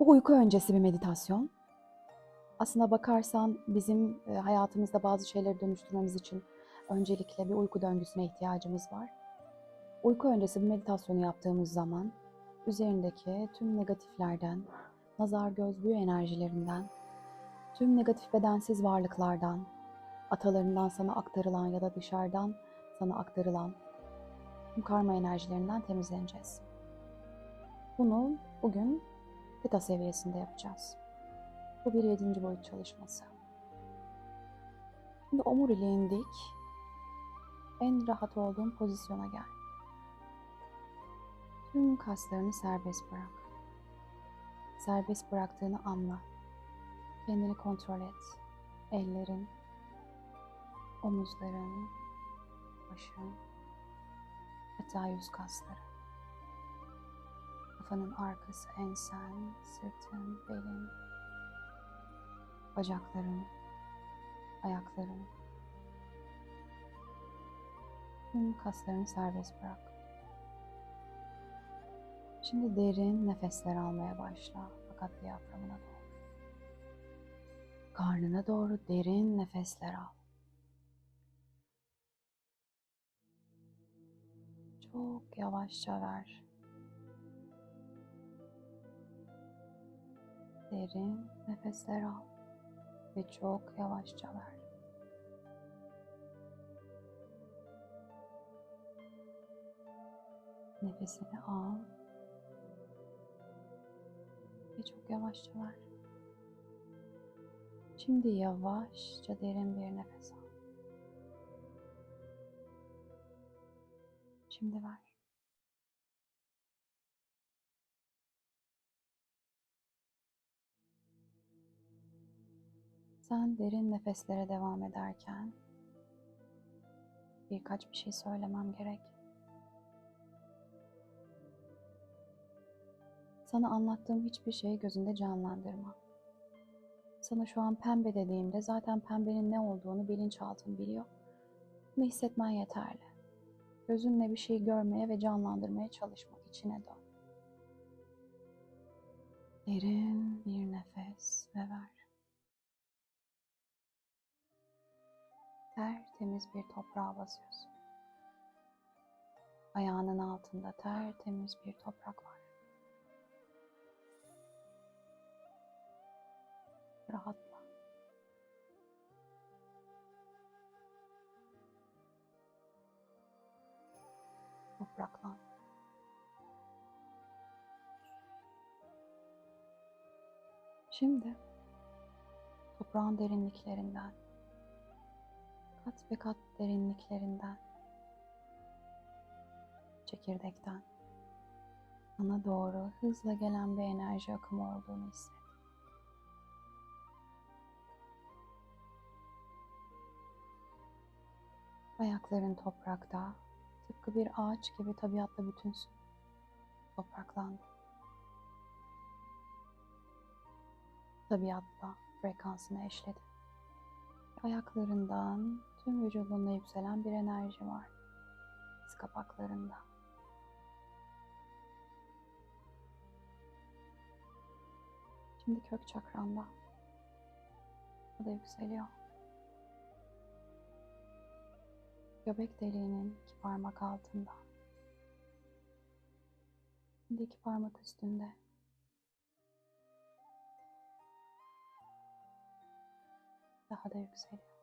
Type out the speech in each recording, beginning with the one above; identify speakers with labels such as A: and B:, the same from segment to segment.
A: Bu uyku öncesi bir meditasyon. Aslına bakarsan bizim e, hayatımızda bazı şeyleri dönüştürmemiz için öncelikle bir uyku döngüsüne ihtiyacımız var. Uyku öncesi bir meditasyonu yaptığımız zaman üzerindeki tüm negatiflerden, nazar göz büyü enerjilerinden, tüm negatif bedensiz varlıklardan, atalarından sana aktarılan ya da dışarıdan sana aktarılan tüm karma enerjilerinden temizleneceğiz. Bunu bugün Theta seviyesinde yapacağız. Bu bir yedinci boyut çalışması. Şimdi omuriliğin dik, en rahat olduğun pozisyona gel. Tüm kaslarını serbest bırak. Serbest bıraktığını anla. Kendini kontrol et. Ellerin, omuzların, başın, hatta yüz kasları. Kafanın arkası, ensen, sırtın, belin, bacakların, ayakların. Tüm kaslarını serbest bırak. Şimdi derin nefesler almaya başla fakat diyaframına doğru. Karnına doğru derin nefesler al. Çok yavaşça ver. Derin nefesler al ve çok yavaşça ver. Nefesini al ve çok yavaşça ver. Şimdi yavaşça derin bir nefes al. Şimdi ver. Sen derin nefeslere devam ederken birkaç bir şey söylemem gerek. Sana anlattığım hiçbir şeyi gözünde canlandırma. Sana şu an pembe dediğimde zaten pembenin ne olduğunu bilinçaltın biliyor. Bunu hissetmen yeterli. Gözünle bir şey görmeye ve canlandırmaya çalışma. içine dön. Derin bir nefes ve ver. Tertemiz bir toprağa basıyorsun. Ayağının altında tertemiz bir toprak var. Rahatla. Topraklan. Şimdi toprağın derinliklerinden kat ve kat derinliklerinden, çekirdekten sana doğru hızla gelen bir enerji akımı olduğunu hisset. Ayakların toprakta, tıpkı bir ağaç gibi tabiatla bütünsün. Topraklandı. Tabiatla frekansını eşledi. Ayaklarından tüm vücudunda yükselen bir enerji var. Diz kapaklarında. Şimdi kök çakranda. O da yükseliyor. Göbek deliğinin iki parmak altında. Şimdi iki parmak üstünde. Daha da yükseliyor.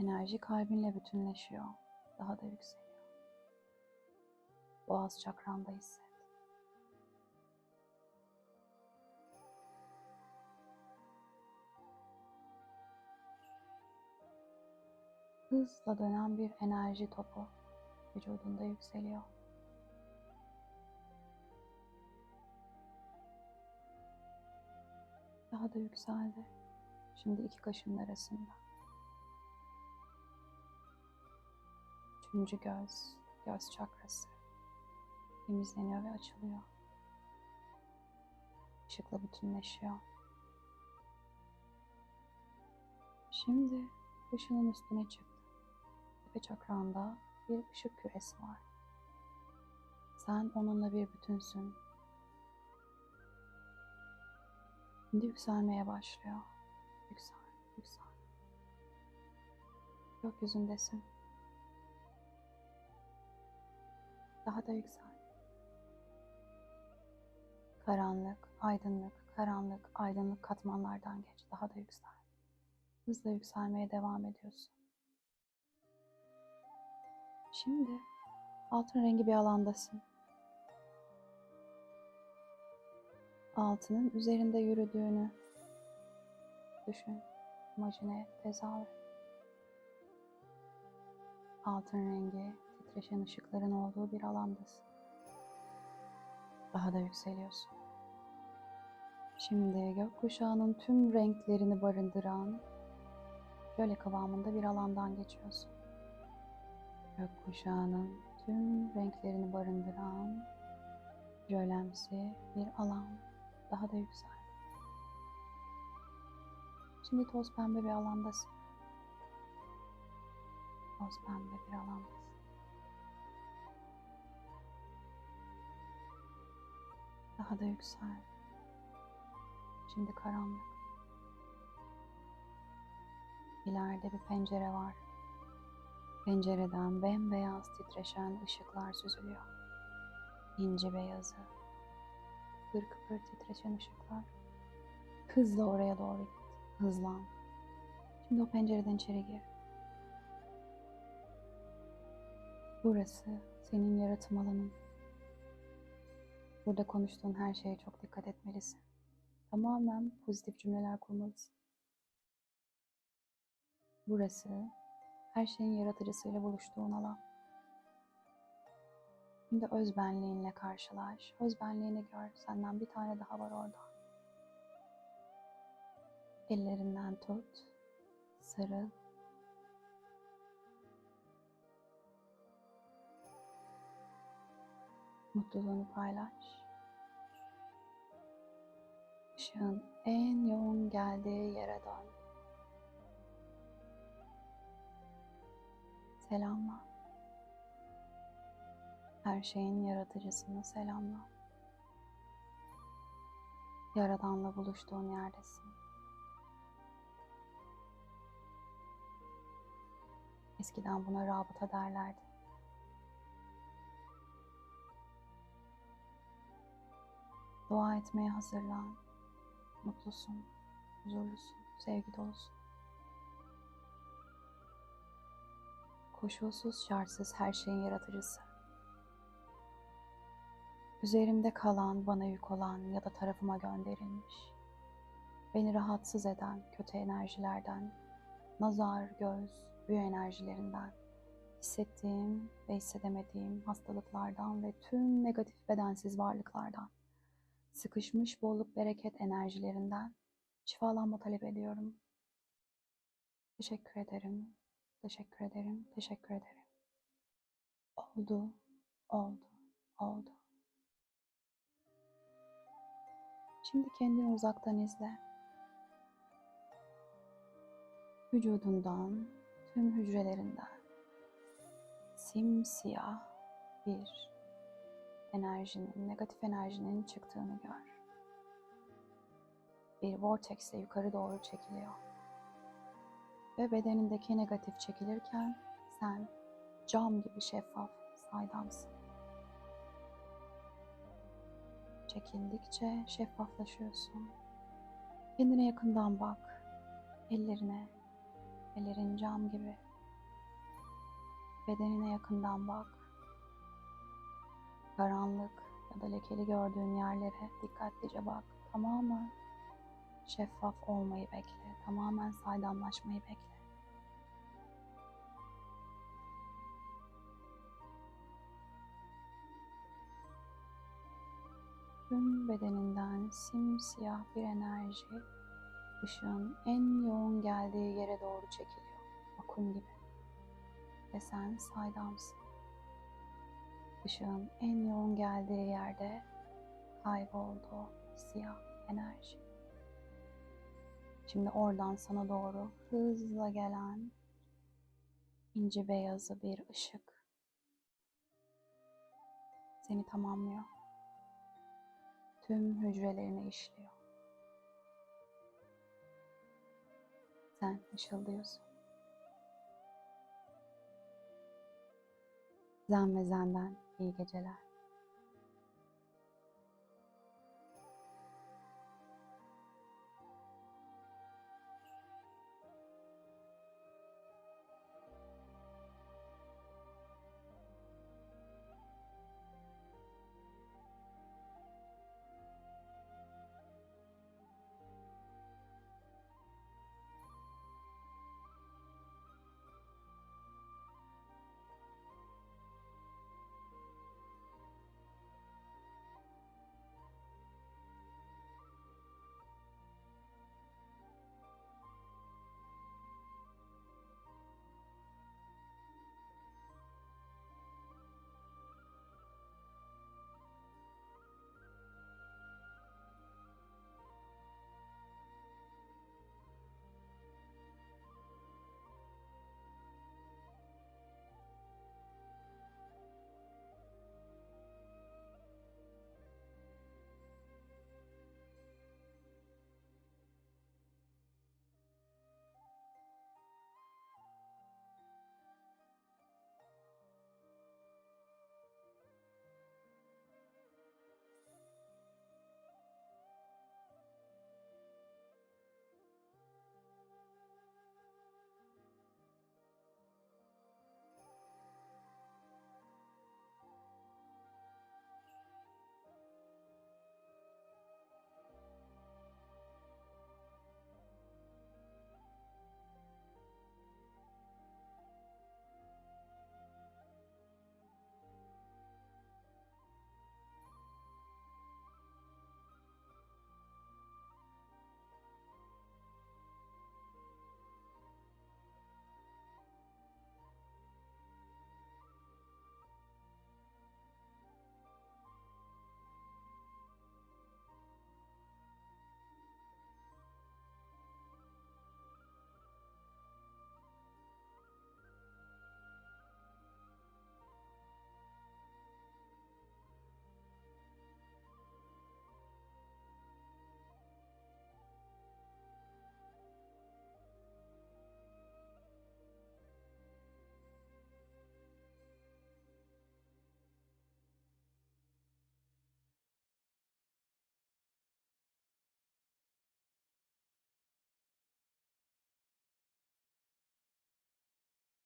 A: Enerji kalbinle bütünleşiyor. Daha da yükseliyor. Boğaz çakranda hisset. Hızla dönen bir enerji topu vücudunda yükseliyor. Daha da yükseldi. Şimdi iki kaşın arasında. Üçüncü göz, göz çakrası temizleniyor ve açılıyor. Işıkla bütünleşiyor. Şimdi başının üstüne çıktı. Tepe çakranda bir ışık küresi var. Sen onunla bir bütünsün. Şimdi yükselmeye başlıyor. Yüksel, yüksel. Gökyüzündesin. Daha da yüksel. Karanlık, aydınlık, karanlık, aydınlık katmanlardan geç. Daha da yüksel. Hızla yükselmeye devam ediyorsun. Şimdi altın rengi bir alandasın. Altının üzerinde yürüdüğünü düşün, imajine tezahür. Altın rengi, titreşen ışıkların olduğu bir alandasın. Daha da yükseliyorsun. Şimdi gökkuşağının tüm renklerini barındıran jöle kıvamında bir alandan geçiyorsun. Gökkuşağının tüm renklerini barındıran jölemsi bir alan. Daha da yüksel. Şimdi toz pembe bir alandasın. Toz pembe bir alandasın. Daha da yüksel. Şimdi karanlık. İleride bir pencere var. Pencereden bembeyaz titreşen ışıklar süzülüyor. İnci beyazı. Kıpır kıpır titreşen ışıklar. Hızla oraya doğru git. Hızlan. Şimdi o pencereden içeri gir. Burası senin yaratım alanın. Burada konuştuğun her şeye çok dikkat etmelisin. Tamamen pozitif cümleler kurmalısın. Burası her şeyin yaratıcısıyla buluştuğun alan. Şimdi özbenliğinle karşılaş. Özbenliğini gör. Senden bir tane daha var orada. Ellerinden tut. Sarıl. Mutluluğunu paylaş. Işığın en yoğun geldiği yere dön. Selamla. Her şeyin yaratıcısını selamla. Yaradanla buluştuğun yerdesin. Eskiden buna rabıta derlerdi. Dua etmeye hazırlan. Mutlusun, huzurlusun, sevgi dolusun. Koşulsuz, şartsız her şeyin yaratıcısı. Üzerimde kalan, bana yük olan ya da tarafıma gönderilmiş. Beni rahatsız eden kötü enerjilerden, nazar, göz, büyü enerjilerinden, hissettiğim ve hissedemediğim hastalıklardan ve tüm negatif bedensiz varlıklardan, sıkışmış bolluk bereket enerjilerinden şifalanma talep ediyorum. Teşekkür ederim, teşekkür ederim, teşekkür ederim. Oldu, oldu, oldu. Şimdi kendini uzaktan izle. Vücudundan, tüm hücrelerinden simsiyah bir enerjinin, negatif enerjinin çıktığını gör. Bir vortexle yukarı doğru çekiliyor. Ve bedenindeki negatif çekilirken sen cam gibi şeffaf, saydamsın. Çekildikçe şeffaflaşıyorsun. Kendine yakından bak. Ellerine. Ellerin cam gibi. Bedenine yakından bak. Karanlık ya da lekeli gördüğün yerlere dikkatlice bak. Tamamen şeffaf olmayı bekle. Tamamen saydamlaşmayı bekle. Tüm bedeninden simsiyah bir enerji ışığın en yoğun geldiği yere doğru çekiliyor. Vakum gibi. Ve sen saydamsın. Işığın en yoğun geldiği yerde kayboldu siyah enerji. Şimdi oradan sana doğru hızla gelen inci beyazı bir ışık seni tamamlıyor. Tüm hücrelerine işliyor. Sen ışıldıyorsun. Zen ve zenden ठीक है चला।